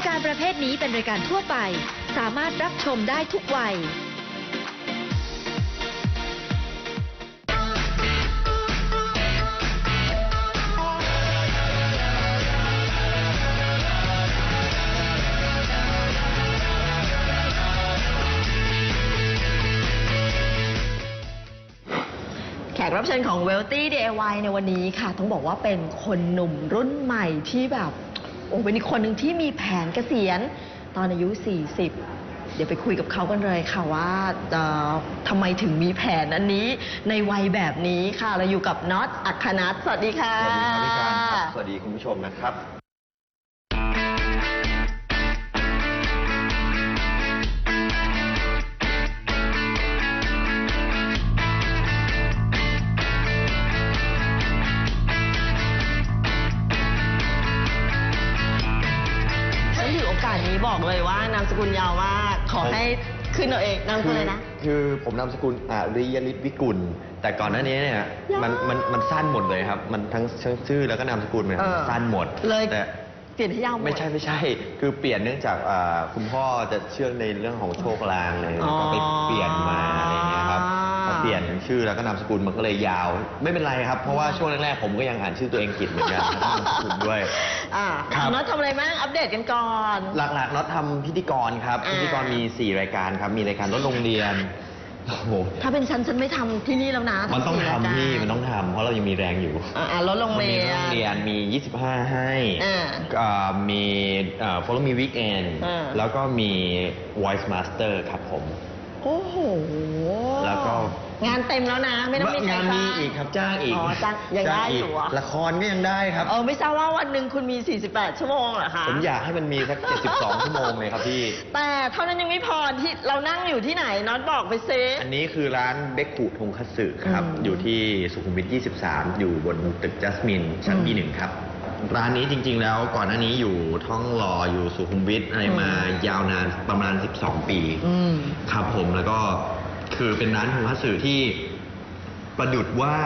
ายการประเภทนี้เป็นรายการทั่วไป สามารถรับชมได้ทุกวัย แขกรับเชิญของ Wealthy DIY ในวันนี้ค่ะ ต้องบอกว่าเป็นคนหนุ่มรุ่นใหม่ที่แบบ โอ้เป็นอีกคนหนึ่งที่มีแผนเกษียณตอนอายุ 40 เดี๋ยวไปคุยกับเขากันเลยค่ะว่าเอ่อทำไมถึงมีแผนอันนี้ในวัยแบบนี้ค่ะ เราอยู่กับน็อตอัคคนัทสวัสดีค่ะ สวัสดีครับพี่การครับ สวัสดีคุณผู้ชมนะครับ บอกเลยว่านามสกุลยาวมากขอให้ขึ้นเอาเองนามสกุลอะไรนะ คือผมนามสกุลอาริยลิศวิกุล แต่ก่อนหน้านี้เนี่ยมันมันมันสั้นหมดเลยครับ มันทั้งทั้งชื่อแล้วก็นามสกุลเนี่ยเออ สั้นหมดเลยแต่ เปลี่ยนให้ยาวหมดไม่ใช่ไม่ใช่ คือเปลี่ยนเนื่องจากอ่าคุณพ่อจะเชื่อในเรื่องของโชคลางเลยอ๋อก็ไปเปลี่ยนมาอะไรอย่างเงี้ยครับพอ เปลี่ยนชื่อแล้วก็นามสกุลมันก็เลยยาว ไม่เป็นไรครับ เพราะว่าช่วงแรกๆผมก็ยังอ่านชื่อตัวเองผิดเหมือนกันทั้งนามสกุลด้วย อ่าครับ น็อตทำอะไรบ้างอัปเดตกันก่อน หลักๆน็อตทำพิธีกรครับ อ่า พิธีกรมี 4 รายการครับ มีรายการรถโรงเรียนโอ้โหถ้าเป็นฉันฉันไม่ทำที่นี่แล้วนะมันต้องสี่รายทำการพี่มันต้องทำเพราะเรายังมีแรงอยู่อ่าอ่าลดโรงมันเรีมียรถโรงเรียนนมี 25 ให้อ่าอ่ามีเอ่อ follow me weekend อ่า แล้วก็มี voice master ครับผม โอ้โหแล้วก็ งานเต็มแล้วนะ ไม่ต้องมีใครงานมีอีกครับจ้างอีกอ๋อจ้างยังได้างอยู่เหรอละครก็ยังได้ครับ เออไม่ทราบว่าวันหนึ่งคุณมี 48 ชั่วโมงเหรอคะผมอยากให้มันมีสัก 72 ชั่วโมงเลยครับพี่ แต่เท่านั้นยังไม่พอที่เรานั่งอยู่ที่ไหนน็อตบอกไปเซอันนี้คือร้านเบกกุทงคัตสึครับอืมอยู่ที่สุขุมวิท 23 อยู่บนตึกจัสมินชั้นอืมที่หนึ่งครับร้านนี้จริง ๆ แล้วก่อนหน้านี้อยู่ท่องรออยู่สุขุมวิทอะไรมาอืมยาวนานประมาณ 12 ปีอืมครับผมแล้วก็ คือเป็นร้านทงคัตสึที่ประดุดว่า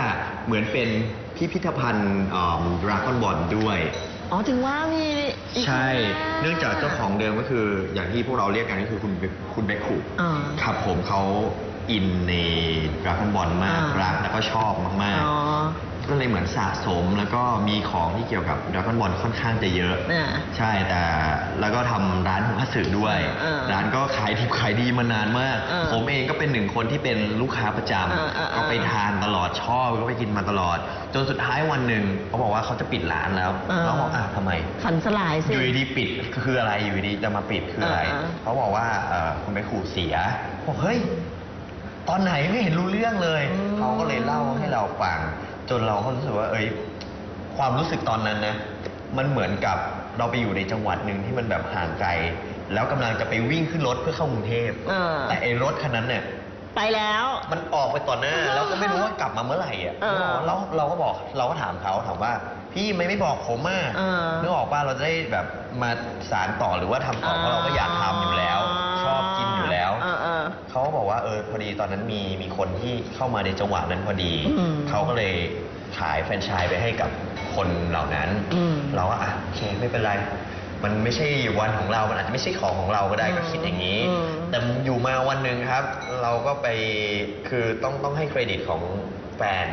เหมือนเป็นพิพิธภัณฑ์ดราก้อนบอลด้วย อ๋อถึงว่ามีอีกใช่ข้างหน้าเนื่องจากเจ้าของเดิมก็คืออย่างที่พวกเราเรียกกันก็คือคุณเบคุณเบคคุอ่าครับผมเขาอินในดราก้อนบอลมากอ่ารัรักแล้วก็ชอบมากอ๋อๆ ก็เลยเหมือนสะสมแล้วก็มีของที่เกี่ยวกับดราก้อนบอลค่อนข้างจะเยอะ อ่า ใช่แต่แล้วก็ทำร้านของพัสดุด้วย อ่าร้านก็ขายดิบขายดีมานานมาก อ่าผมเองก็เป็นหนึ่งคนที่เป็นลูกค้าประจอ่าอ่าำก็ไปทานตลอดชอบก็ไปกินมาตลอด จนสุดท้ายวันหนึ่งเขาบอกว่าเขาจะปิดร้านแล้วอ่า เราบอกอะทำไม ฝันสลายสิอยู่ดีๆปิดคืออะไรอยู่ดีๆจะมาปิดคืออะไร อ่าเขาบอกว่าเอ่อคุณไปขู่เสียบอกเฮ้ย ตอนไหนไม่เห็นรู้เรื่องเลย อืมเขาก็เลยเล่าให้เราฟัง จนเราก็รู้สึกว่า เอ้ย ความรู้สึกตอนนั้นนะ มันเหมือนกับเราไปอยู่ในจังหวัดหนึ่งที่มันแบบห่างไกล แล้วกำลังจะไปวิ่งขึ้นรถเพื่อเข้ากรุงเทพเออ แต่ไอ้รถคันนั้นเนี่ย ไปแล้ว มันออกไปต่อหน้า แล้วก็ไม่รู้ว่ากลับมาเมื่อไหร่อะเออแล้วเราก็บอกเราก็ถามเขาถามว่า พี่ไม่ไม่บอกผมอะเออนึกออกป่ะเราจะได้แบบมาสารต่อหรือว่าทำต่อเพราะเราก็อยากทำอยู่แล้วชอบกินอยู่แล้ว เออ เออเขาก็บอกว่าเออพอดีตอนนั้นมีมีคนที่เข้ามาในจังหวะนั้นพอดี อืมเขาก็เลยขายแฟรนไชส์ไปให้กับคนเหล่านั้น อืมเราก็อะโอเคไม่เป็นไร มันไม่ใช่วันของเรา มันอาจจะไม่ใช่ของของเราก็ได้ก็คิดอย่างนี้ อืม แต่อยู่มาวันหนึ่งครับ เราก็ไปคือต้องต้องให้เครดิตของแฟน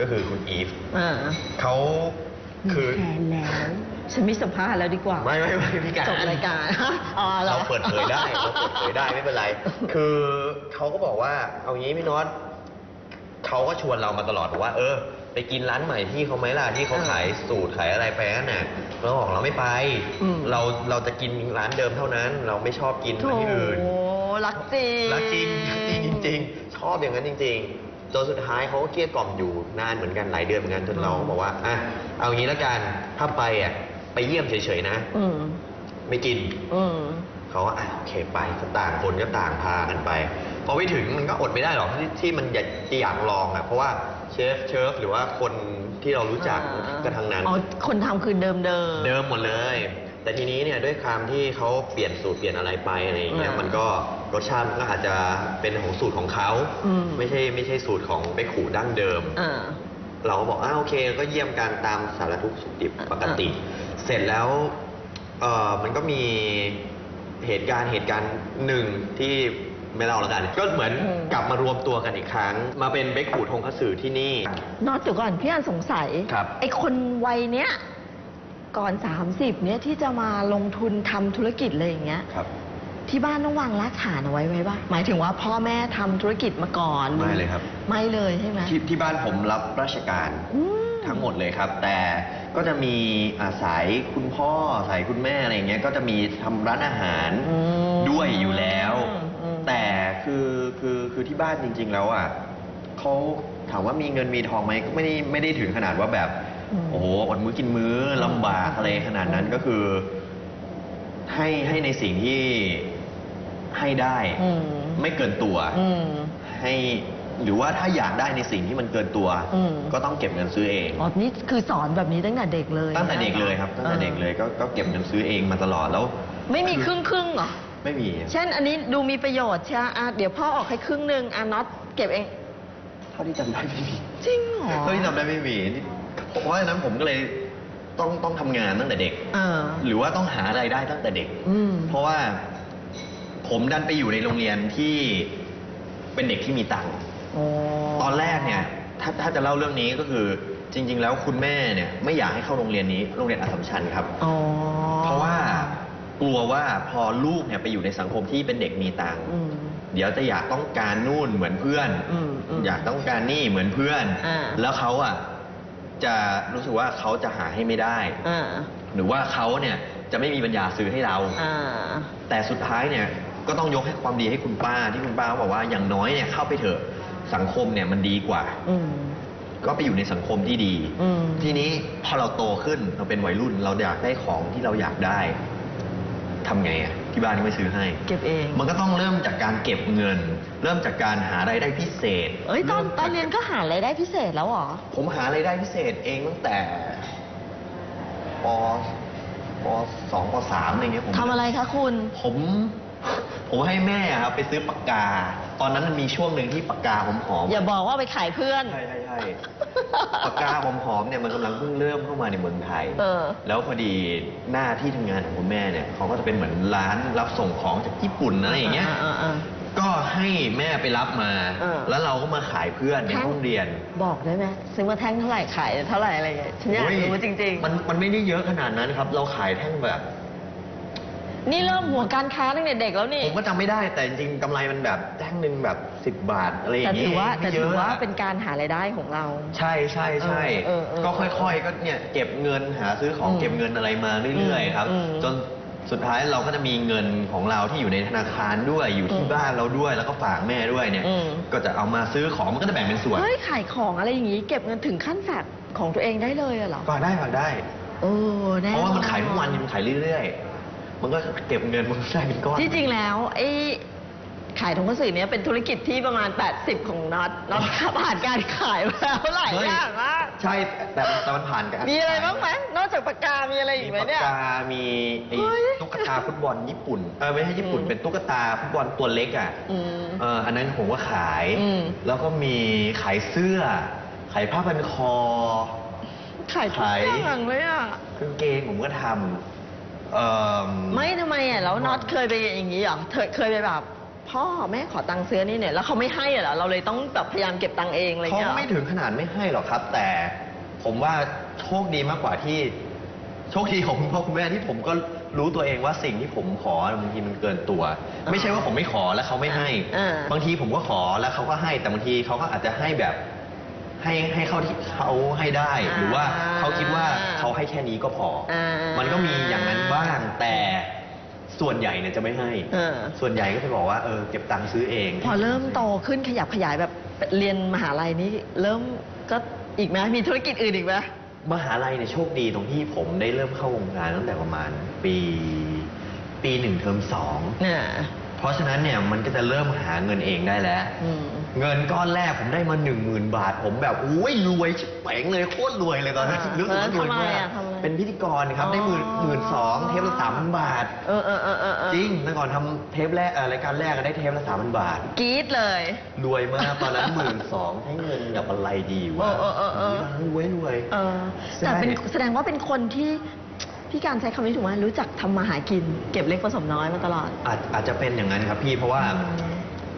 ก็คือคุณอีฟ อ่า เขา คือมีแฟนแล้ว ฉันไม่สัมภาษณ์แล้วดีกว่าไม่ไม่ไม่พี่การจบรายการอ๋อหอ เราเปิดเผยได้เราเปิดเผยได้ไม่เป็นไร คือเขาก็บอกว่า เอางี้พี่น็อตเขาก็ชวนเรามาตลอดบอกว่า เออ ไปกินร้านใหม่ที่เขาไหมล่ะที่เขาขายสูตรขายอะไรไปนั่นน่ะเราบอกเราไม่ไป อืม เราเราจะกินร้านเดิมเท่านั้น เราไม่ชอบกินโถที่อื่น รักจริง รักจริงรักจริงจริงๆชอบอย่างนั้นจริงๆ จนสุดท้ายเขาก็เกลี้ยกล่อมอยู่นานเหมือนกันหลายเดือนเหมือนกันจนเราบอกว่าอะเอางี้แล้วกันถ้าไปอะไปเยี่ยมเฉยๆนะ อืม ไม่กิน อืม เขาก็อะโอเคไปก็ต่างคนก็ต่างพากันไป พอไปถึงมันก็อดไม่ได้หรอกที่ที่มันอยากจะอยากลองอะเพราะว่าเชฟเชฟหรือว่าคนที่เรารู้จักอ่าก็ทั้งนั้น อ๋อ คนทำคือเดิมเดิม เดิมหมดเลย แต่ทีนี้เนี่ยด้วยความที่เขาเปลี่ยนสูตรเปลี่ยนอะไรไปอะไรอย่างเงี้ยอ่ามัมันก็รสชาติมันก็อาจจะเป็นของสูตรของเขาอืม ไม่ใช่ไม่ใช่สูตรของไปขู่ดั้งเดิม อ่า เราก็บอกอ้าโอเคก็เยี่ยมกันตามสารทุกข์สุขดิบปกติ เสร็จแล้วเอ่อมันก็มีเหตุการณ์เหตุการณ์หนึ่งที่ไม่เล่าแล้วกัน ก็เหมือนอืม กลับมารวมตัวกันอีกครั้ง มาเป็นเบคกูทงคัตสึที่นี่น็อตเดี๋ยวก่อนพี่อันสงสัย ครับ ไอ้คนวัยเนี้ย ก่อน 30 เนี้ยที่จะมาลงทุนทำธุรกิจอะไรอย่างเงี้ย ครับ ที่บ้านต้องวางรากฐานเอาไว้ไว้ป่ะหมายถึงว่าพ่อแม่ทำธุรกิจมาก่อนไม่เลยครับ ไม่เลยใช่ไหมที่ที่บ้านผมรับราชการอืม ทั้งหมดเลยครับ แต่ก็จะมีอาสายคุณพ่อสายคุณแม่อะไรอย่างเงี้ยก็จะมีทำร้านอาหารอืมด้วยอยู่แล้ว อืม แต่คือคือคือที่บ้านจริง ๆ แล้วอะเขาถามว่ามีเงินมีทองไหมก็ไม่ได้ไม่ได้ถึงขนาดว่าแบบ โอ้โหอดมื้อกินมื้อลำบากอะไรขนาดนั้นก็คือ ให้ให้ในสิ่งที่ให้ได้ อืม ไม่เกินตัว อืม ให้หรือว่าถ้าอยากได้ในสิ่งที่มันเกินตัว อืม ก็ต้องเก็บเงินซื้อเอง อ๋อนี่คือสอนแบบนี้ตั้งแต่เด็กเลยตั้งแต่เด็กเลยครับตั้งแต่เด็กเลยก็ก็เก็บเงินซื้อเองมาตลอดแล้วไม่มีครึ่งครึ่งๆเหรอ ไม่มี เช่น อันนี้ดูมีประโยชน์ใช่ไหมอะเดี๋ยวพ่อออกให้ครึ่งหนึ่งอะน็อตเก็บเอง เท่าที่จำได้ไม่มีจริงเหรอ เท่าที่จำได้ไม่มีนี่ เพราะฉะนั้นผมก็เลยต้องต้องทำงานตั้งแต่เด็ก เออ หรือว่าต้องหารายได้ตั้งแต่เด็ก อืม เพราะว่าผมดันไปอยู่ในโรงเรียนที่เป็นเด็กที่มีตังค์อ๋อตอนแรกเนี่ยถ้าถ้าจะเล่าเรื่องนี้ก็คือจริง ๆ แล้วคุณแม่เนี่ยไม่อยากให้เข้าโรงเรียนนี้โรงเรียนอัสสัมชัญครับ อ๋อ เพราะว่ากลัวว่าพอลูกเนี่ยไปอยู่ในสังคมที่เป็นเด็กมีตังค์อืมเดี๋ยวจะอยากต้องการนู่นเหมือนเพื่อนอืมอืมอยากต้องการนี่เหมือนเพื่อน อ่า แล้วเขาอะ จะรู้สึกว่าเขาจะหาให้ไม่ได้ อ่า หรือว่าเขาเนี่ยจะไม่มีปัญญาซื้อให้เรา อ่า แต่สุดท้ายเนี่ยก็ต้องยกให้ความดีให้คุณป้าที่คุณป้าเขาบอกว่าอย่างน้อยเนี่ยเข้าไปเถอะสังคมเนี่ยมันดีกว่า อืม ก็ไปอยู่ในสังคมที่ดี อืม ทีนี้พอเราโตขึ้นเราเป็นวัยรุ่น เราอยากได้ของที่เราอยากได้ ทำไงอะที่บ้านก็ไม่ซื้อให้ เก็บเอง มันก็ต้องเริ่มจากการเก็บเงิน เริ่มจากการหารายได้พิเศษเอ้ยตอนมตอนเรียนก็หารายได้พิเศษแล้วเหรอ ผมหารายได้พิเศษเองตั้งแต่ปปสองปสามอะไรเงี้ยผม ทำอะไรคะคุณ ผม ผมให้แม่ครับไปซื้อปากกา ตอนนั้นมันมีช่วงหนึ่งที่ปากกาหอมหอมๆอย่าบอกว่าไปขายเพื่อน ใช่ใช่ใช่ปากกาหอมหอมๆเนี่ยมันกำลังเพิ่งเริ่มเข้ามาในเมืองไทย เออ แล้วพอดีหน้าที่ทำงานของคุณแม่เนี่ยเขาก็จะเป็นเหมือนร้านรับส่งของจากญี่ปุ่นอะไรอย่างเงี้ย อ่าอ่าก็ให้แม่ไปรับมา เออ แล้วเราก็มาขายเพื่อนในแท่งห้องเรียนบอกได้ไหมซื้อมาแท่งเท่าไหร่ขายเท่าไหร่อะไรอย่างเงี้ยฉันอยากโอ้รู้จริงมันมันไม่ได้เยอะขนาดนั้นครับ เราขายแท่งแบบๆ นี่เริ่มหัวการค้าตั้งแต่เด็กแล้วนี่ ผมก็จำไม่ได้แต่จริงๆกำไรมันแบบแท่งหนึ่งแบบสิบบาทอะไรอย่าแต่งเงี้ถือว่าไม่แต่เยถืออะว่าอะเป็นการหารายได้ของเรา ใช่ใช่ใช่เออเออก็ค่อยๆ ก็เนี่ยเก็บเงินหาซื้อของอืมเก็บเงินอะไรมาเรื่อยๆ ครับ อืมจนสุดท้ายเราก็จะมีเงินของเราที่อยู่ในธนาคารด้วยอยู่ที่อืมบ้านเราด้วยแล้วก็ฝากแม่ด้วยเนี่ย อืม ก็จะเอามาซื้อของมันก็จะแบ่งเป็นส่วนเฮ้ยขายของอะไรอย่างงี้เก็บเงินถึงขั้นฝากของตัวเองได้เลยอะเหรอฝากได้ฝากได้โอ้แน่เพราะว่ามันขายทุกวันมันขายเรื่อยๆ มันก็เก็บเงินมันก็ได้เป็นก้อน ที่จริงแล้วไอ้ขายทงกระสือเนี้ยเป็นธุรกิจที่ประมาณ 80 ของน็อตน็อตผ่านการขายมาแล้วหลายเฮ้อย่างมากใช่แต่แต่มันผ่านกันมีอะไรบ้างไหมนอกจากปากกา มีอะไรอีกไหมปากเนี่ยกามีไอ้เฮ้ย ตุ๊กตาฟุตบอลญี่ปุ่นเออไม่ใช่ญี่ปุ่นอืมเป็นตุ๊กตาฟุตบอลตัวเล็กอะอืม เอออันนั้นผมก็ขาย อืม แล้วก็มีขายเสื้อ ขายผ้าพันคอ ขายทุกขายอย่างเลยอะ กางเกงผมก็ทำ เอ่อไม่ทำไมอะแล้วน็อตเคยไปอย่างนี้เหรอเคยเคยไปแบบ พ่อแม่ขอตังค์ซื้อนี่เนี่ยแล้วเขาไม่ให้เหรอเราเลยต้องแบบพยายามเก็บตังค์เองอะไรเขาเงี้ยเหรอ ไม่ถึงขนาดไม่ให้หรอกครับ แต่ผมว่าโชคดีมากกว่าที่ โชคดีของคุณพ่อคุณแม่ที่ผมก็รู้ตัวเองว่าสิ่งที่ผมขอบางทีมันเกินตัว ไม่ใช่ว่าผมไม่ขอแล้วเขาไม่ให้ อ่า บางทีผมก็ขอแล้วเขาก็ให้แต่บางทีเขาก็อาจจะให้แบบ ให้ให้เขาที่เขาให้ได้ หรือว่าเขาคิดว่าเขาให้แค่นี้ก็พออา มันก็มีอย่างนั้นบ้างแต่ส่วนใหญ่เนี่ยจะไม่ให้ เออ ส่วนใหญ่ก็จะบอกว่าเออเก็บตังค์ซื้อเองพอเริ่มโตขึ้นขยับขยายแบบเรียนมหาลัยนี้เริ่มก็อีกไหมมีธุรกิจอื่นอีกไหม มหาลัยเนี่ยโชคดีตรงที่ผมได้เริ่มเข้าวงการตั้งแต่ประมาณปี ปีหนึ่งเทอมสอง เนี่ย เพราะฉะนั้นเนี่ยมันก็จะเริ่มหาเงินเองได้แล้ว อืม เงินก้อนแรกผมได้มาหนึ่งหมื่นบาท ผมแบบอุ้ยรวยชิบเป๋งเลยโคตรรวยเลยตอนนั้นอ่ารู้สึกว่ารวยทำอะไรมากอะทำอะไรเป็นพิธีกรครับได้หมื่นอ๋อ หมื่นสองเทปละสามพันบาท เออเออเออเออเออจริงเมื่อก่อนทำเทปแรกเอ่อรายการแรกก็ได้เทปละสามพันบาท กรี๊ดเลย รวยมากตอนนั้นหมื่นสองให้เงินกับอะไรดีวะเออเออเออเออ รวยรวย เออใช่แต่เป็นแสดงว่าเป็นคนที่ พี่การใช้คำนี้ถูกไหมรู้จักทำมาหากิน เก็บเล็กผสมน้อยมาตลอด อาจอาจจะเป็นอย่างนั้นครับพี่เพราะว่าอืม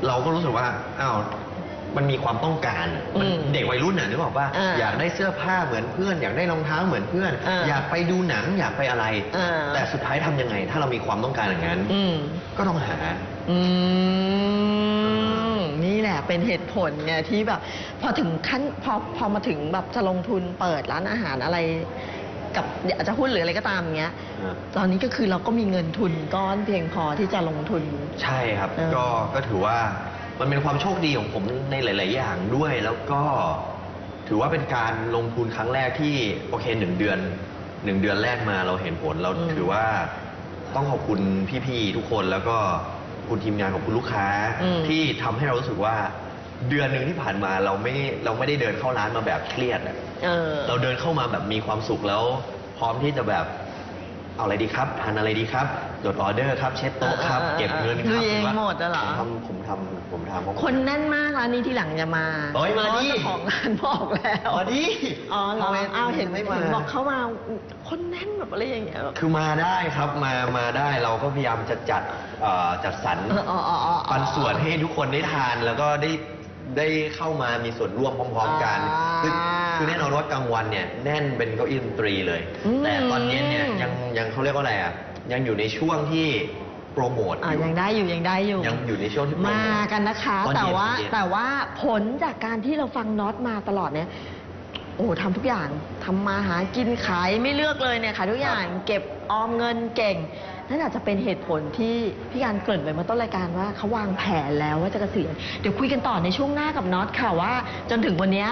เราก็รู้สึกว่าอ้าวมันมีความต้องการมันอืมเด็กวัยรุ่นน่ะนึกออกป่ะอ่าอยากได้เสื้อผ้าเหมือนเพื่อน อยากได้รองเท้าเหมือนเพื่อน อ่าอยากไปดูหนังอยากไปอะไร อ่า แต่สุดท้ายทำยังไง ถ้าเรามีความต้องการอย่างนั้น อืม ก็ต้องหา อืม นี่แหละเป็นเหตุผลไงที่แบบ พอถึงขั้นพอพอมาถึงแบบจะลงทุนเปิดร้านอาหารอะไร กับอาจจะหุ้นหรืออะไรก็ตามเงี้ยครับตอนนี้ก็คือเราก็มีเงินทุนก้อนเพียงพอที่จะลงทุน ใช่ครับ เออ ก็ก็ถือว่ามันเป็นความโชคดีของผมในหลาย ๆ อย่างด้วย แล้วก็ถือว่าเป็นการลงทุนครั้งแรกที่โอเคหนึ่งเดือนหนึ่งเดือนแรกมาเราเห็นผลเราอืม ถือว่าต้องขอบคุณพี่ๆทุกคนแล้วก็คุณทีมงานของคุณลูกค้า อืมที่ทำให้เรารู้สึกว่าเดือนหนึ่งที่ผ่านมาเราไม่เราไม่ได้เดินเข้าร้านมาแบบเครียดอะ เออ เราเดินเข้ามาแบบมีความสุขแล้ว พร้อมที่จะแบบเอาอะไรดีครับทานอะไรดีครับจดออเดอร์ครับเช็ดโต๊ะครับ เออเออเก็บเงินครับลุยเองผมว่าหมดอะเหรอ ผมทำผมทำผมทำผม คนแน่นมากร้านนี้ที่หลังจะมาเอ้ยมาดิ เพระเจ้าของร้านบอกแล้วอ๋อดิอ๋อเหรอทำไมอ้าวเห็นไม่เห็นมาบอกเข้ามาคนแน่นแบบอะไรอย่างเงี้ยแบบ คือมาได้ครับมามาได้เราก็พยายามจะจัดเอ่อจัดสรรเอออ๋ออ๋ออ๋อปันส่วนให้ทุกคนได้ทานแล้วก็ได้ได้เข้ามามีส่วนร่วมพร้อม ๆ กันอ่า คือ คือแน่นอนว่ากลางวันเนี่ยแน่นเป็นเก้าอี้ดนตรีเลย อืม แต่ตอนเย็นเนี่ยยังยังเขาเรียกว่าอะไรอะยังอยู่ในช่วงที่โปรโมทอะอยู่ยังได้อยู่ยังได้อยู่ ยังอยู่ในช่วงที่โปรโมท มากันนะคะ ตอนเย็นแต่ว่าตอนเย็น แต่ว่าผลจากการที่เราฟังน็อตมาตลอดเนี่ย โอ้ทำทุกอย่างทำมาหากินขายไม่เลือกเลยเนี่ยขายทุกอย่างเก็บออมเงินเก่งนั่นอาจจะเป็นเหตุผลที่พี่การเกริ่นไปเมื่อต้นรายการว่าเขาวางแผนแล้วว่าจะเกษียณเดี๋ยวคุยกันต่อในช่วงหน้ากับน็อตค่ะว่า จนถึงวันเนี้ย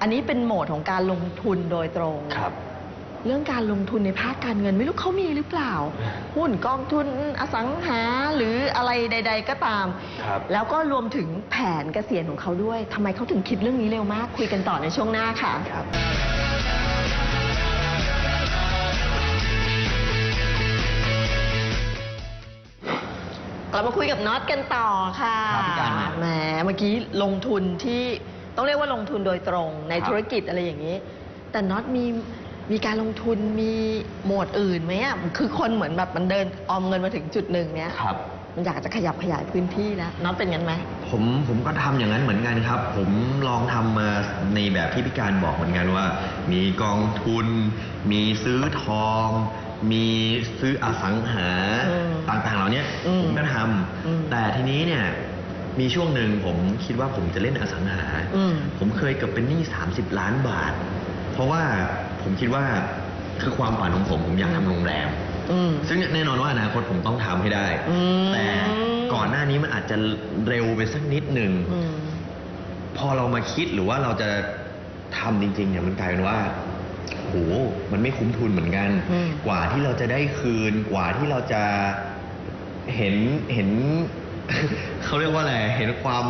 อันนี้เป็นโหมดของการลงทุนโดยตรง ครับ เรื่องการลงทุนในภาคการเงินไม่รู้เขามีหรือเปล่า หุ้นกองทุนอสังหาหรืออะไรใด ๆ ก็ตาม ครับ แล้วก็รวมถึงแผนเกษียณของเขาด้วยทำไมเขาถึงคิดเรื่องนี้เร็วมาก คุยกันต่อในช่วงหน้าค่ะ ครับ กลับมาคุยกับน็อตกันต่อค่ะครับพี่การนะแหมเมื่อกี้ลงทุนที่ ต้องเรียกว่าลงทุนโดยตรงในครับธุรกิจอะไรอย่างนี้ แต่น็อตมีมีการลงทุนมีโหมดอื่นไหมอะคือคนเหมือนแบบมันเดินออมเงินมาถึงจุดหนึ่งเนี้ยครับมันอยากจะขยับขยายพื้นที่แล้วน็อตเป็นงั้นไหมผมผมก็ทำอย่างนั้นเหมือนกันครับ ผมลองทำมาในแบบที่พี่การบอกเหมือนกันว่า มีกองทุน มีซื้อทอง มีซื้ออสังหาอืมต่างๆเหล่านี้อืมผมก็ทอืมำแต่ทีนี้เนี่ย มีช่วงหนึ่งผมคิดว่าผมจะเล่นอสังหา อืม ผมเคยเกือบเป็นหนี้ 30 ล้านบาท เพราะว่าผมคิดว่าคือความฝันของผมผมอยากทำโรงแรม อืม ซึ่งแน่นอนว่าอนาคตผมต้องทำให้ได้ อืม แต่ก่อนหน้านี้มันอาจจะเร็วไปสักนิดหนึ่ง อืม พอเรามาคิดหรือว่าเราจะทำจริงๆเนี่ยมันกลายเป็นว่าโหมันไม่คุ้มทุนเหมือนกัน อืมกว่าที่เราจะได้คืน กว่าที่เราจะเห็นเห็น เขาเรียกว่าอะไรเห็นความ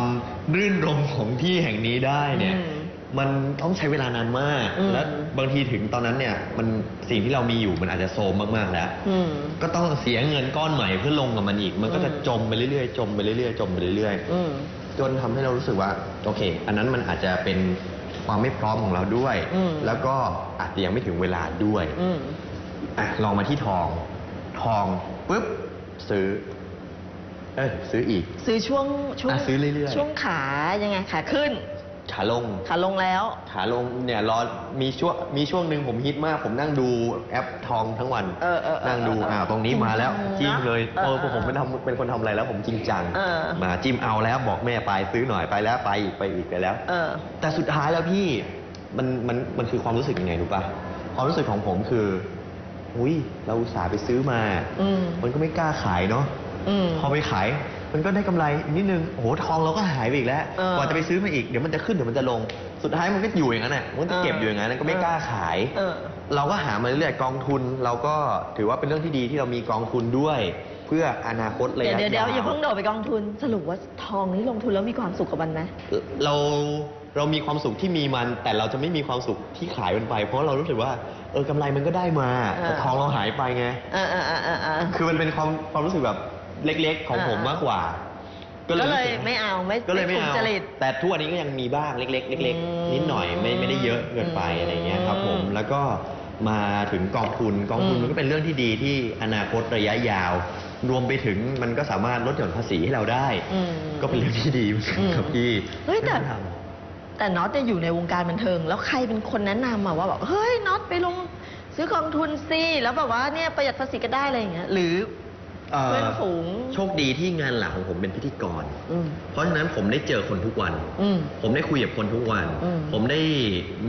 รื่นรมของที่แห่งนี้ได้เนี่ย อืมมันต้องใช้เวลานานมาก อืม และบางทีถึงตอนนั้นเนี่ย มันสิ่งที่เรามีอยู่มันอาจจะโซมมากๆแล้ว อืม ก็ต้องเสียเงินก้อนใหม่เพื่อลงกับมันอีก มันก็จะอืม จมไปเรื่อยๆ จมไปเรื่อยๆ จมไปเรื่อยอืมๆจนทำให้เรารู้สึกว่าโอเค อันนั้นมันอาจจะเป็นความไม่พร้อมของเราด้วย อืม แล้วก็อาจจะยังไม่ถึงเวลาด้วยอืม อะลองมาที่ทอง ทองปุ๊บซื้อ เอ้ยซื้ออีก ซื้อช่วงช่วงอะซื้อเรื่อยๆ ช่วงขายังไงขาขึ้น ขาลง ขาลงแล้ว ขาลงเนี่ยรอมีช่วงมีช่วงหนึ่งผมฮิตมาก ผมนั่งดูแอปทองทั้งวัน เออเออเออนั่งดูเออเอออ่าตรงนี้มาแล้วจริงจังจิ้มเลยเออเออเออผมเป็นทำเป็นคนทำอะไรแล้วผมจริงจังเออ มาจิ้มเอาแล้วบอกแม่ไปซื้อหน่อยไปแล้วไปอีกไปอีกไปแล้ว เออ แต่สุดท้ายแล้วพี่มันมันมันคือความรู้สึกยังไงรู้ป่ะความรู้สึกของผมคือ อุ้ยเราอุตส่าห์ไปซื้อมา อืม มันก็ไม่กล้าขายเนาะ อืมพอไปขายมันก็ได้กำไรนิดนึงโอ้โหทองเราก็หายไปอีกแล้วเออกว่าจะไปซื้อมาอีกเดี๋ยวมันจะขึ้นเดี๋ยวมันจะลง สุดท้ายมันก็อยู่อย่างนั้นแหละมันก็จะเก็บอยู่อย่างนั้นแล้วก็ไม่กล้าขาย เออ เราก็หามาเรื่อยๆกองทุน เราก็ถือว่าเป็นเรื่องที่ดีที่เรามีกองทุนด้วย เพื่ออนาคตระเดี๋ยวยะเดี๋ยวเดี๋ยยาววอย่าเพิ่งโดดไปกองทุนสรุปว่าทองนี้ลงทุนแล้วมีความสุขกับมันไหม เราเรามีความสุขที่มีมัน แต่เราจะไม่มีความสุขที่ขายมันไป เพราะเรารู้สึกว่าเออกำไรมันก็ได้มาเออ แต่ทองเราหายไปไง อ่าอ่าอ่าอ่าอ่าคือมันเป็นความความรู้สึกแบบ เล็กๆของอ่าผมมากกว่า ก็เลยรู้สึไม่เอาไม่ก็เลยไม่ไม่ถูเอากจริต แต่ทุกวันนี้ก็ยังมีบ้างเล็กๆเล็กอืมๆนิดหน่อยไม่ไม่ได้เยอะเกินไปอืมอะไรเงี้ยครับผมแล้วก็มาถึงกองทุนกองทุนอืมมันก็เป็นเรื่องที่ดีที่อนาคตระยะยาว รวมไปถึงมันก็สามารถลดหย่อนภาษีให้เราได้ อืมก็เป็นเรื่องที่ดีครับพี่เฮ้ยแต่ ไม่ต้องทแต่น็อตเนี่ยอยู่ในวงการบันเทิง แล้วใครเป็นคนแนะนำอะว่าแบบเฮ้ยน็อตไปลงซื้อกองทุนสิแล้วแบบว่าเนี่ยประหยัดภาษีก็ได้อะไรอย่างเงี้ยหรือำ เพื่อนฝูง โชคดีที่งานหลักของผมเป็นพิธีกร อืม เพราะฉะนั้นผมได้เจอคนทุกวัน อืม ผมได้คุยกับคนทุกวัน อืม ผมได้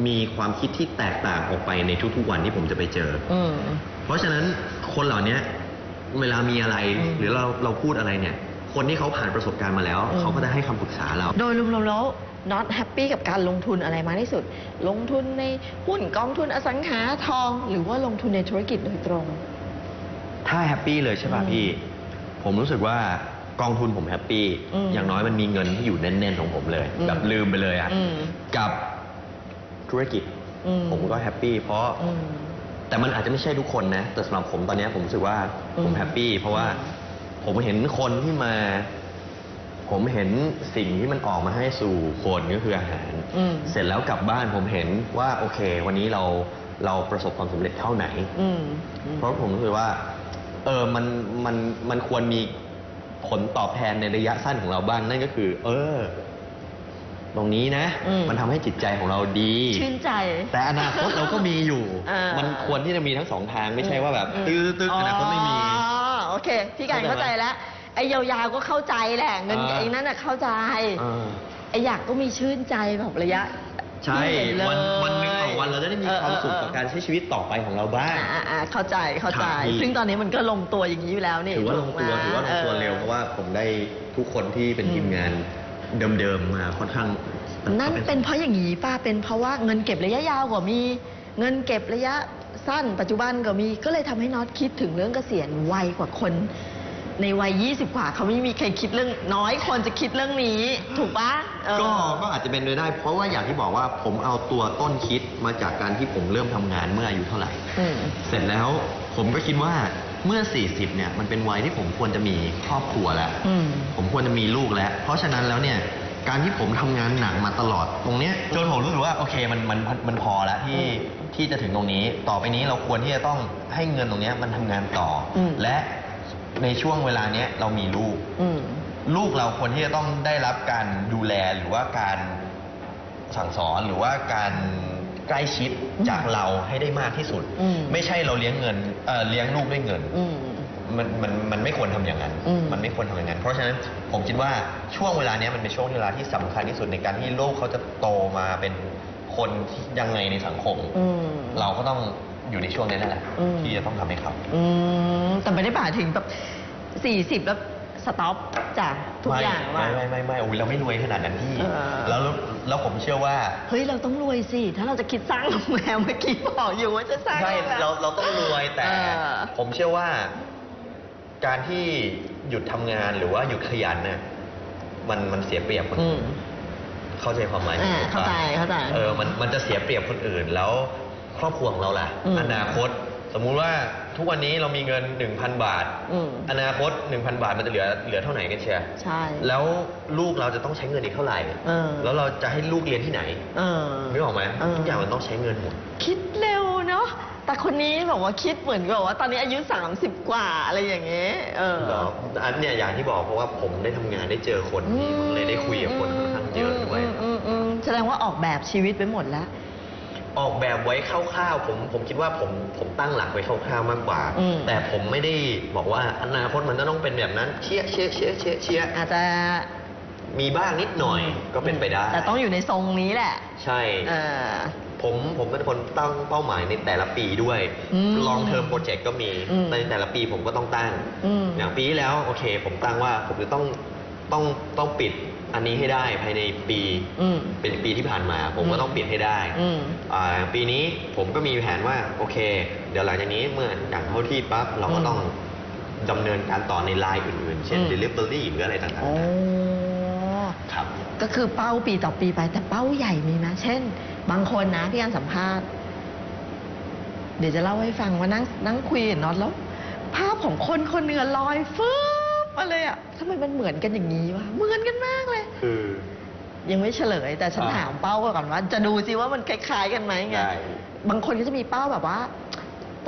มีความคิดที่แตกต่างออกไปในทุกๆวันที่ผมจะไปเจอ อืม เพราะฉะนั้นคนเหล่านี้เวลามีอะไรอืมหรือเราเราพูดอะไรเนี่ย คนที่เขาผ่านประสบการณ์มาแล้ว อืม เขาก็จะให้คำปรึกษาเรา โดยรวมๆแล้วน็อตแฮปปี้กับการลงทุนอะไรมากที่สุด ลงทุนในหุ้นกองทุนอสังหาทอง หรือว่าลงทุนในธุรกิจโดยตรง ถ้าแฮปปี้เลยใช่ป่ะอืมพี่ ผมรู้สึกว่ากองทุนผมแฮปปี้ อืมอย่างน้อยมันมีเงินที่อยู่แน่นๆของผมเลย อืมแบบลืมไปเลยอะอืมกับธุรกิจ อืม ผมก็แฮปปี้เพราะ อืม แต่มันอาจจะไม่ใช่ทุกคนนะ แต่สำหรับผมตอนเนี้ยผมรู้สึกว่าอืมผมแฮปปี้เพราะว่าอืมผมเห็นคนที่มา ผมเห็นสิ่งที่มันออกมาให้สู่คนก็คืออาหาร อืม เสร็จแล้วกลับบ้านผมเห็นว่าโอเค วันนี้เราเราประสบความสำเร็จเท่าไหน อืมอืม เพราะผมรู้สึกว่า เออมันมันมันควรมีผลตอบแทนในระยะสั้นของเราบ้างนั่นก็คือ เออ ตรงนี้นะ อืม มันทำให้จิตใจของเราดี ชื่นใจ แต่อนาคตเราก็มีอยู่ อ่ามั มันควรที่จะมีทั้งสองทางไม่ใช่ว่าแบบอืมตื้อตึ๊กอนาคตไม่มี อ๋อโอเค พี่การเข้าเข้าใจใจไหมแล้วไอ้ยาวๆก็เข้าใจแหละเงินอ่า ไอ้นั่นน่ะเข้าใจอ่าไอ้อยากก็มีชื่นใจแบบระยะใช่ที่เห็เลย วันวันหนึ่งต่อ วันเราจะได้มีความสุขกับการใช้ชีวิตต่อไปของเราบ้าง อ่าอ่าเข้าใจเข้าใจ ครับพี่ซึ่งตอนนี้มันก็ลงตัวอย่างนี้อยู่แล้วนี่ถือว่าลงตัวถูกไหมถือว่าลงตัวเร็วเพราะว่าผมได้ทุกคนที่เป็นอืมทีมงานเดิมๆมาค่อนข้างนั่นเป็นเพราะอย่างนี้ป้าเป็นเพราะว่าเงินเก็บระยะยาวกว่ามี เงินเก็บระยะสั้นปัจจุบันก็มีก็เลยทำให้น็อตคิดถึงเรื่องเกษียณไวกว่าคน ในวัย 20 กว่าเขาไม่มีใครคิดเรื่องน้อยคนจะคิดเรื่องนี้ ถูกปะเออ ก็ก็อาจจะเป็นไปได้ เพราะว่าอย่างที่บอกว่าผมเอาตัวต้นคิดมาจากการที่ผมเริ่มทำงานเมื่ออายุเท่าไหร่ อืม เสร็จแล้วผมก็คิดว่าเมื่อ 40 เนี่ยมันเป็นวัยที่ผมควรจะมีครอบครัวแล้ว อืม ผมควรจะมีลูกแล้ว เพราะฉะนั้นแล้วเนี่ยการที่ผมทำงานหนักมาตลอดตรงเนี้ยจนผมรู้สึกว่าโอเคมันมันมันพอแล้วที่อืมที่จะถึงตรงนี้ ต่อไปนี้เราควรที่จะต้องให้เงินตรงเนี้ยมันทำงานต่ออม และ ในช่วงเวลาเนี้ยเรามีลูก อืม ลูกเราควรที่จะต้องได้รับการดูแลหรือว่าการสั่งสอนหรือว่าการใกล้ชิดอืมจากเราให้ได้มากที่สุด อืม ไม่ใช่เราเลี้ยงเงินเอ่อเลี้ยงลูกด้วยเงิน อืม มันมันมันไม่ควรทำอย่างนั้น อืมมันไม่ควรทำอย่างนั้น เพราะฉะนั้นผมคิดว่าช่วงเวลาเนี้ยมันเป็นช่วงเวลาที่สำคัญที่สุดในการที่ลูกเขาจะโตมาเป็นคนที่ยังไงในสังคม อืม เราก็ต้อง อยู่ในช่วงนี้นั่นแหละอืม ที่จะต้องทำให้เขาอืมแต่ไม่ได้ป่าถึงแบบสี่สิบแล้วสต็อปจากทุกอย่างว่า ไม่ไม่ไม่ไม่โอ้ยเราไม่รวยขนาดนั้นพี่เออ แล้วแล้วผมเชื่อว่า เฮ้ย เราต้องรวยสิ ถ้าเราจะคิดสร้างโรงแรมเมื่อกี้บอกอยู่ว่าจะสร้างใช่โงแม เราเราต้องรวยแต่ เออผมเชื่อว่า การที่หยุดทำงานหรือว่าหยุดขยันเนี่ยมันมันเสียเปรียบคนอือื่มนเข้าใจความหมายอ่าผมปะเข้าใจเข้าใจ เออมันมันจะเสียเปรียบคนอื่นแล้ว ครอบครัวของเราล่ะ อืมอนาคต สมมุติว่าทุกวันนี้เรามีเงิน 1,000 บาท อืม อนาคต 1,000 บาทมันจะเหลือเหลือเท่าไหร่กันเชียร์ใช่ แล้วลูกเราจะต้องใช้เงินอีกเท่าไหร่ เออ แล้วเราจะให้ลูกเรียนที่ไหนเออ นึกออกไหมเออ ทุกอย่างมันต้องใช้เงินหมด คิดเร็วเนาะแต่คนนี้บอกว่าคิดเหมือนกับว่า ตอนนี้อายุ 30 กว่าอะไรอย่างเงี้ยเออ เหรออันเนี่ยอย่างที่บอกเพราะว่าผมได้ทำงานได้เจอคนที่มันเลยได้คุยกับคนค่อนข้างเยอะด้วย มอืมอืมแสดงว่าออกแบบชีวิตไปหมดแล้ว ออกแบบไว้คร่าวๆผมผมคิดว่าผมผมตั้งหลักไว้คร่าวๆมากกว่า อืม แต่ผมไม่ได้บอกว่าอนาคตมันจะต้องเป็นแบบนั้นเชี่ยเชี่ยเชี่ยเชี่ยเชี่ยอาจจะมีบ้างนิดหน่อยก็เป็นไปได้แต่ต้องอยู่ในทรงนี้แหละใช่ เออ ผมผมเป็นคนตั้งเป้าหมายในแต่ละปีด้วยอืมลองเทอมโปรเจกต์ก็มีอืม ในแต่ละปีผมก็ต้องตั้ง อืม อย่างปีที่แล้วโอเค ผมตั้งว่าผมจะต้องต้องต้องปิด อันนี้ให้ได้ภายในปีอืม เป็นปีที่ผ่านมา ผมก็อืม ต้องปิดให้ได้อืม อ่าปีนี้ผมก็มีแผนว่าโอเค เดี๋ยวหลังจากนี้เมื่ออย่างเข้าที่ปั๊บเราก็อืมต้องดำเนินการต่อในไลน์อื่นๆ เช่น อืม delivery หรืออะไรต่างโอ้ๆครับ ก็คือเป้าปีต่อปีไป แต่เป้าใหญ่มีไหมเช่น บางคนนะที่การสัมภาษณ์ เดี๋ยวจะเล่าให้ฟังว่านั่งนั่งคุยกับน็อตแล้ว ภาพของคนคนเนื้อะลอยฟืบ มาเลยอะทำไมมันเหมือนกันอย่างนี้วะ เหมือนกันมากเลย คือ ยังไม่เฉลย แต่ฉันอ่าถามเป้าก่อนว่า จะดูซิว่ามันคล้าย ๆ กันไหมไง ได้บางคนก็จะมีเป้าแบบว่า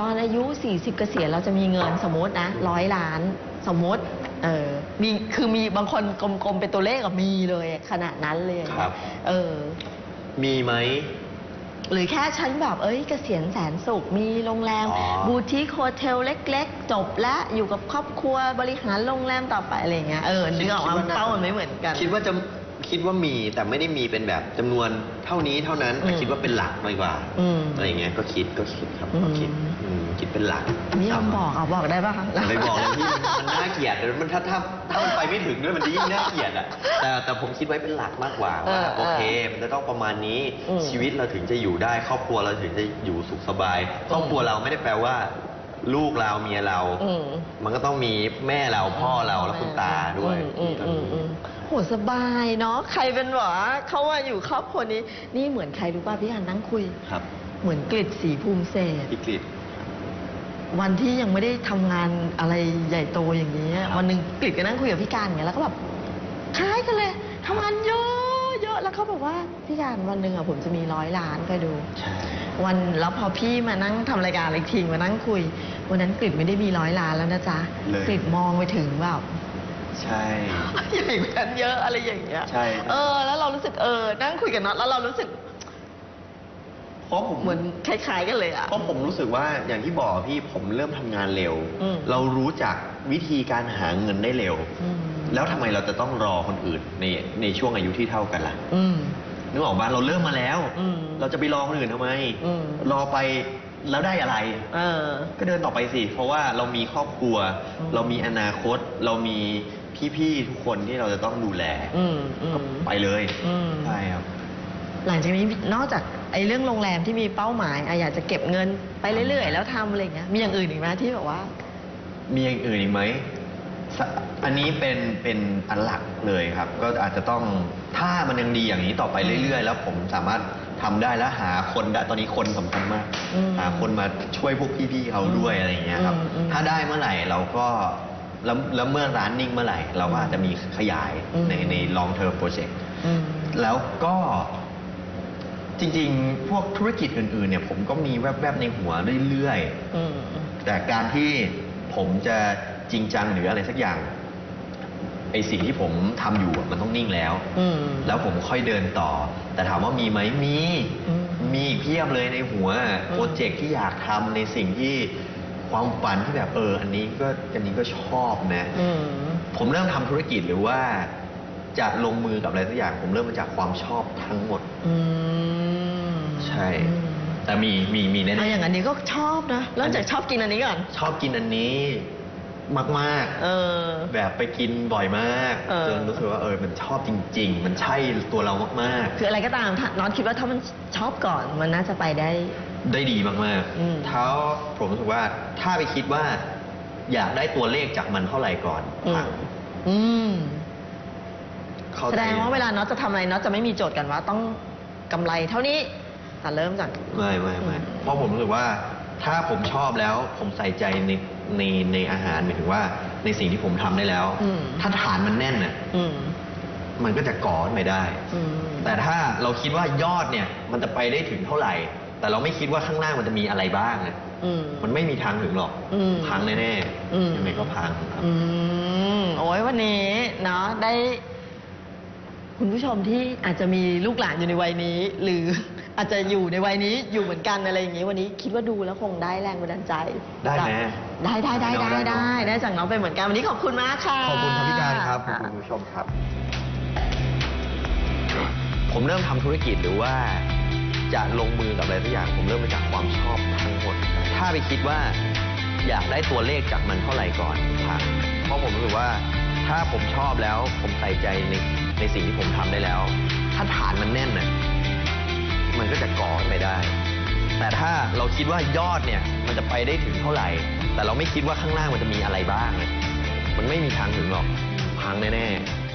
ตอนอายุ 40เกษียณเราจะมีเงินสมมตินะร้อยล้าน สมมติเออมีคือมีบางคนกลมๆเป็นตัวเลขอะมีเลยขนาดนั้นเลยครับ เออ มีไหม หรือแค่ฉันแบบเอ้ยเกษียณแสนสุขมีโรงแรม อ๋อ บูติคโฮเทลเล็ก ๆ จบและอยู่กับครอบครัวบริหารโรงแรมต่อไปอะไรอย่างเงี้ยเออนึกออกว่าเป้ามันไม่เหมือนกัน คิดว่าจะ คิดว่ามีแต่ไม่ได้มีเป็นแบบจำนวนเท่านี้เท่านั้นแต่อืมคิดว่าเป็นหลักมากกว่าอืมอะไรอย่างเงี้ยก็คิดก็คิดครับก็คิดอืม อืมคิดเป็นหลักนี่ยอมบอกอะบอกได้ป่ะคะ อย่าไปบอกเลยพี่มันน่าเกลียดมันถ้าถ้าถ้ามันไปไม่ถึงด้วยมันจะยิ่งน่าเกลียดอะแต่แต่ผมคิดไว้เป็นหลักมากกว่าว่าเออโอเคมันจะต้องประมาณนี้อืมชีวิตเราถึงจะอยู่ได้ ครอบครัวเราถึงจะอยู่สุขสบาย ครอบครัวเราไม่ได้แปลว่า ลูกเราเมียเรา อืม มันก็ต้องมีแม่เราพ่อเราและคุณตาด้วยอืมอืมอืมอืม โหสบายเนาะใครเป็นหวะเขาว่าอยู่ครอบครัวนี้ นี่เหมือนใครรู้ป่ะพี่ฮันนั่งคุย ครับ เหมือนกฤษสีภูมิเศษพิกฤตวันที่ยังไม่ได้ทำงานอะไรใหญ่โตอย่างนี้ครับวันหนึ่งกฤษก็นั่งคุยกับพี่การอย่างเงี้ยแล้วก็แบบคล้ายกันเลยทำงานเยอะเยอะแล้วเขาบอกว่าพี่การวันหนึ่งอะผมจะมีร้อยล้านไปดูใช่วันแล้วพอพี่มานั่งทำรายการอีกทีมานั่งคุย วันนั้นกฤษไม่ได้มีร้อยล้านแล้วนะจ๊ะเลยกฤษมองไปถึงแบบ ใช่ ใหญ่กว่านั้นเยอะอะไรอย่างเงี้ยใช่ครับ เออ แล้วเรารู้สึกเออ นั่งคุยกับน็อตแล้วเรารู้สึกเพราะผมเหมือนคล้ายๆกันเลยอะ เพราะผมรู้สึกว่าอย่างที่บอกพี่ผมเริ่มทำงานเร็ว อืม เรารู้จักวิธีการหาเงินได้เร็ว อืมแล้วทำไมเราจะต้องรอคนอื่นในในช่วงอายุที่เท่ากันล่ะ อืม นึกออกมาเราเริ่มมาแล้ว อืมเราจะไปรอคนอื่นทำไม อืม รอไปแล้วได้อะไร เออ ก็เดินต่อไปสิ เพราะว่าเรามีครอบครัว อืมเรามีอนาคต เรามี พี่ๆทุกคนที่เราจะต้องดูแลอืมอืก็มไปเลยอืม ใช่ครับ หลังจากนี้นอกจากไอ้เรื่องโรงแรมที่มีเป้าหมายอะอยากจะเก็บเงินไปเรื่อย ๆ แล้วทำอะไรอย่างเงี้ยมีอย่างอื่นอีกไหมที่แบบว่า มีอย่างอื่นอีกไหมสอันนี้เป็นเป็นอันหลักเลยครับ ก็อาจจะต้องถ้ามันยังดีอย่างนี้ต่อไปเรื่อย ๆ แล้วผมสามารถทำได้แล้วหาคนได้ตอนนี้คนสำคัญมาก อืมหาคนมาช่วยพวกพี่ๆเขาด้วยอะไรอย่างเงี้ยครับ อืมอืมถ้าได้เมื่อไหร่เราก็ แล้วแล้วเมื่อร้านนิ่งเมื่อไหร่ เราก็อาจจะมีขยายอืม ในใน long term project อืม แล้วก็จริงๆ พวกธุรกิจอื่นๆเนี่ยผมก็มีแวบๆในหัวเรื่อยๆ อืมอืม แต่การที่ผมจะจริงจังหรืออะไรสักอย่างไอสิ่งที่ผมทำอยู่อะมันต้องนิ่งแล้ว อืม แล้วผมค่อยเดินต่อ แต่ถามว่ามีไหมมี อืมมีอีกเพียบเลยในหัวโปรเจกต์ที่อยากทำในสิ่งที่ ความฝันที่แบบเออ อันนี้ก็อันนี้ก็ชอบนะอืมผมเริ่มทำธุรกิจหรือว่า จะลงมือกับอะไรสักอย่าง ผมเริ่มมาจากความชอบทั้งหมดอืมใช่อืมแต่มีมีมีแน่เอาอย่างๆอันนี้ก็ชอบนะเริ่มจากชอบกินอันนี้ก่อน ชอบกินอันนี้ มากๆเออแบบไปกินบ่อยมาก เออ จนรู้สึกว่าเออมันชอบจริง ๆ มันใช่ตัวเรามากคืออะไรก็ตามถ้าน้องคิดว่าถ้ามันชอบก่อนมันน่าจะไปได้ ๆ ได้ดีมากอืม ๆเท้าผมรู้สึกว่าถ้าไปคิดว่า อยากได้ตัวเลขจากมันเท่าไหร่ก่อนอืพัมงอืม เข้าแสใจดงว่าเวลาน้องจะทำอะไรน้องจะไม่มีโจทย์กันว่าต้องกำไรเท่านี้แต่เริ่มจาก ไม่ไม่ไม่อืม เพราะผมรู้สึกว่า ถ้าผมชอบแล้วผมใส่ใจใน ในในอาหารหมายถึงว่าในสิ่งที่ผมทำได้แล้วอืมถ้าฐานมันแน่นน่ะอืมมันก็จะก่อขึ้นไปได้อืมแต่ถ้าเราคิดว่ายอดเนี่ย มันจะไปได้ถึงเท่าไหร่ แต่เราไม่คิดว่าข้างล่างมันจะมีอะไรบ้างเนี่ยอืมมันไม่มีทางถึงหรอกอืมพังแน่อืมๆยังไงก็พังครับอืมโอ้ยวันนี้เนาะได้ คุณผู้ชมที่อาจจะมีลูกหลานอยู่ในวัยนี้ หรือ อาจจะอยู่ในวัยนี้อยู่เหมือนกันอะไรอย่างนี้ วันนี้คิดว่าดูแล้วคงได้แรงบันดาลใจได้ไหมได้ได้ได้ได้ได้ได้ได้ได้จากน้องไปเหมือนกันวันนี้ขอบคุณมากค่ะขอบคุณครับพี่การครับขอบคุณคุณผู้ชมครับ ผมเริ่มทำธุรกิจหรือว่า จะลงมือกับอะไรสักอย่าง ผมเริ่มมาจากความชอบทั้งหมด ถ้าไปคิดว่าอยากได้ตัวเลขจากมันเท่าไหร่ก่อนพังเพราะผมรู้สึกว่าถ้าผมชอบแล้วผมใส่ใจในในสิ่งที่ผมทำได้แล้ว ถ้าฐานมันแน่นน่ะ มันก็จะก่อขึ้นไปได้ แต่ถ้าเราคิดว่ายอดเนี่ยมันจะไปได้ถึงเท่าไหร่ แต่เราไม่คิดว่าข้างล่างมันจะมีอะไรบ้าง มันไม่มีทางถึงหรอกพังแน่ๆ